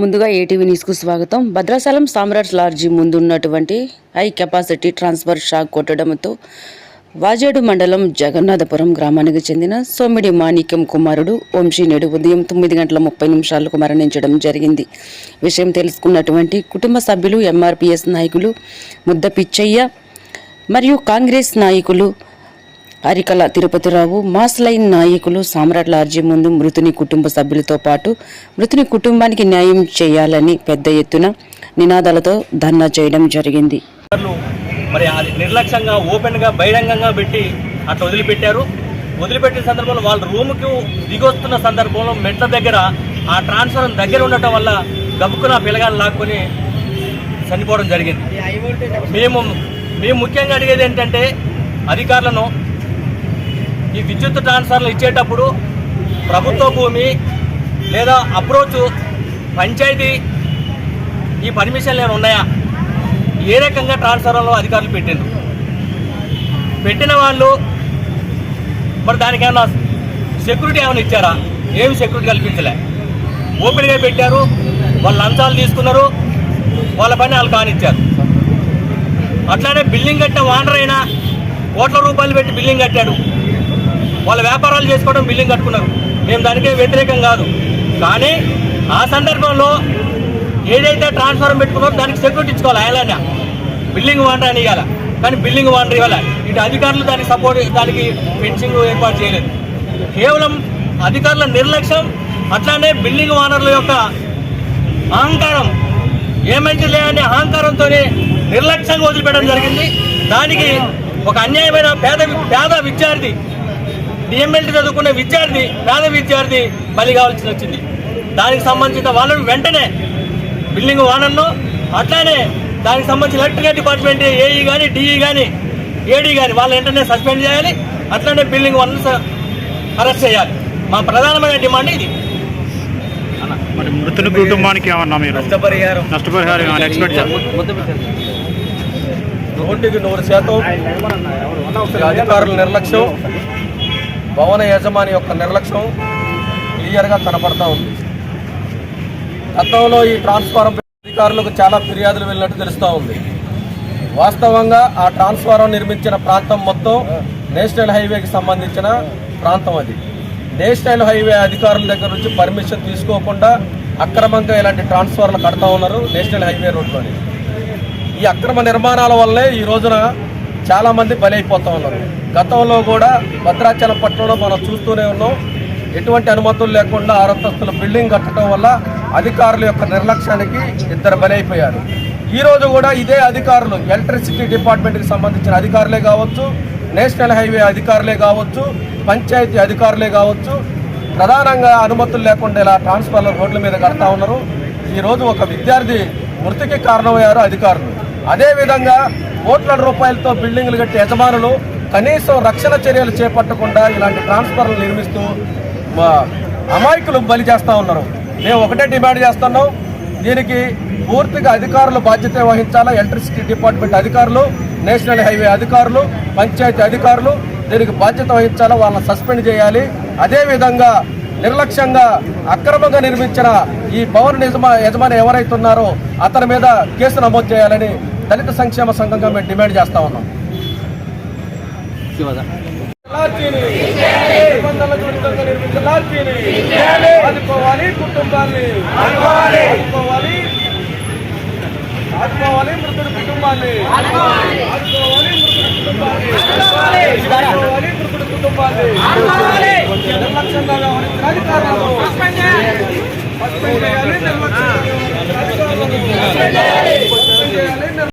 ముందుగా ఏటీవీ న్యూస్కు స్వాగతం. భద్రాచలం సామ్రాట్ లార్జీ ముందున్నటువంటి హై కెపాసిటీ ట్రాన్స్ఫర్ షాక్ కొట్టడంతో వాజేడు మండలం జగన్నాథపురం గ్రామానికి చెందిన సోమిడి మాణిక్యం కుమారుడు వంశీ నేడు ఉదయం తొమ్మిది గంటల ముప్పై నిమిషాలకు మరణించడం జరిగింది. విషయం తెలుసుకున్నటువంటి కుటుంబ సభ్యులు ఎంఆర్పిఎస్ నాయకులు ముద్ద పిచ్చయ్య మరియు కాంగ్రెస్ నాయకులు అరికల తిరుపతిరావు మాస్ లైన్ నాయకులు సామ్రాట్ లార్జీ ముందు మృతుని కుటుంబ సభ్యులతో పాటు మృతుని కుటుంబానికి న్యాయం చేయాలని పెద్ద ఎత్తున నినాదాలతో ధర్నా చేయడం జరిగింది. మరి అది నిర్లక్ష్యంగా ఓపెన్గా బహిరంగంగా పెట్టి అట్లా వదిలిపెట్టారు. వదిలిపెట్టిన సందర్భంలో వాళ్ళ రూమ్కి దిగొస్తున్న సందర్భంలో మెట్ల దగ్గర ఆ ట్రాన్స్ఫర్ దగ్గర ఉండటం వల్ల గబుక్కున పిల్లగాన్ని లాక్కొని చనిపోవడం జరిగింది. మేము మేము ముఖ్యంగా అడిగేది ఏంటంటే అధికారులను ఈ విద్యుత్ ట్రాన్స్ఫర్లు ఇచ్చేటప్పుడు ప్రభుత్వ భూమి లేదా అప్రోచ్ పంచాయతీ ఈ పర్మిషన్లు ఏమైనా ఉన్నాయా? ఏ రకంగా ట్రాన్స్ఫర్లో అధికారులు పెట్టిండ్రు? పెట్టిన వాళ్ళు మరి దానికి సెక్యూరిటీ ఏమైనా ఇచ్చారా? ఏమి సెక్యూరిటీ కల్పించలే. ఓపెన్గా పెట్టారు వాళ్ళు లంచాలు తీసుకున్నారు వాళ్ళ పని వాళ్ళు కానిచ్చారు. అట్లానే బిల్డింగ్ కట్టిన ఓనర్ అయినా కోట్ల రూపాయలు పెట్టి బిల్డింగ్ కట్టాడు. వాళ్ళ వ్యాపారాలు చేసుకోవడం బిల్డింగ్ కట్టుకున్నారు. మేము దానికే వ్యతిరేకం కాదు. కానీ ఆ సందర్భంలో ఏదైతే ట్రాన్స్ఫారం పెట్టుకున్నారో దానికి సెక్యూరిటీ ఇచ్చుకోవాలి ఆయన. బిల్డింగ్ వాండర్ అని ఇవ్వాలి? కానీ బిల్డింగ్ వాండర్ ఇవ్వాలి? ఇటు అధికారులు దానికి సపోర్ట్ దానికి ఫెన్సింగ్ ఏర్పాటు చేయలేదు. కేవలం అధికారుల నిర్లక్ష్యం అట్లానే బిల్డింగ్ వానర్ల యొక్క అహంకారం ఏమంటే లేని అహంకారంతో నిర్లక్ష్యంగా వదిలిపెట్టడం జరిగింది. దానికి ఒక అన్యాయమైన పేద పేద విద్యార్థి డిఎంఎల్టీ చదువుకునే విద్యార్థి పేద విద్యార్థి బలి కావాల్సి వచ్చింది. దానికి సంబంధించిన వాళ్ళను వెంటనే బిల్డింగ్ వానర్ను అట్లానే దానికి సంబంధించిన ఎలక్ట్రికల్ డిపార్ట్మెంట్ ఏఈ కానీ డిఈ కానీ ఏడీ కానీ వాళ్ళు వెంటనే సస్పెండ్ చేయాలి. అట్లానే బిల్డింగ్ వన్ అరెస్ట్ చేయాలి. మా ప్రధానమైన డిమాండ్ ఇది. మరి మృతుని కుటుంబానికి ఏమన్నా మీరు నష్టపరిహారం. నష్టపరిహారం ఎక్స్పెక్ట్ నూటికి నూరు శాతం అధికారుల నిర్లక్ష్యం. భవన యజమాని యొక్క నిర్లక్ష్యం క్లియర్గా కనపడతా ఉంది. గతంలో ఈ ట్రాన్స్ఫారం అధికారులకు చాలా ఫిర్యాదులు వెళ్ళినట్టు తెలుస్తూ ఉంది. వాస్తవంగా ఆ ట్రాన్స్ఫారం నిర్మించిన ప్రాంతం మొత్తం నేషనల్ హైవేకి సంబంధించిన ప్రాంతం అది. నేషనల్ హైవే అధికారుల దగ్గర నుంచి పర్మిషన్ తీసుకోకుండా అక్రమంగా ఇలాంటి ట్రాన్స్ఫార్లు కడతా ఉన్నారు నేషనల్ హైవే రోడ్లోని. ఈ అక్రమ నిర్మాణాల వల్లే ఈ రోజున చాలామంది బలైపోతా ఉన్నారు. గతంలో కూడా భద్రాచలం పట్టణంలో మనం చూస్తూనే ఉన్నాం. ఎటువంటి అనుమతులు లేకుండా ఆరంతస్తుల బిల్డింగ్ కట్టడం వల్ల అధికారుల యొక్క నిర్లక్ష్యానికి ఇద్దరు బలైపోయారు. ఈరోజు కూడా ఇదే అధికారులు ఎలక్ట్రిసిటీ డిపార్ట్మెంట్కి సంబంధించిన అధికారులే కావచ్చు నేషనల్ హైవే అధికారులే కావచ్చు పంచాయతీ అధికారులే కావచ్చు ప్రధానంగా అనుమతులు లేకుండా ఇలా ట్రాన్స్ఫార్మర్ రోడ్ల మీద కడతా ఉన్నారు. ఈరోజు ఒక విద్యార్థి మృతికి కారణమయ్యారు అధికారులు. అదేవిధంగా కోట్ల రూపాయలతో బిల్డింగ్లు కట్టే యజమానులు కనీసం రక్షణ చర్యలు చేపట్టకుండా ఇలాంటి ట్రాన్స్ఫర్లు నిర్మిస్తూ అమాయకులు బలి చేస్తూ ఉన్నారు. మేము ఒకటే డిమాండ్ చేస్తున్నాం. దీనికి పూర్తిగా అధికారులు బాధ్యత వహించాలా? ఎలక్ట్రిసిటీ డిపార్ట్మెంట్ అధికారులు నేషనల్ హైవే అధికారులు పంచాయతీ అధికారులు దీనికి బాధ్యత వహించాలా? వాళ్ళని సస్పెండ్ చేయాలి. అదేవిధంగా నిర్లక్ష్యంగా అక్రమంగా నిర్మించిన ఈ భవన నిజమా యజమాని ఎవరైతున్నారో అతని మీద కేసు నమోదు చేయాలని దళిత సంక్షేమ సంఘంగా మేము డిమాండ్ చేస్తా ఉన్నాం. ఆదుకోవాలి కుటుంబాన్ని. ఆదుకోవాలి. ఆదుకోవాలి. మృతుడి కుటుంబాన్ని. ఆదుకోవాలి. మృతుడి కుటుంబాన్ని. ఆదుకోవాలి. మృతుడి కుటుంబాన్ని.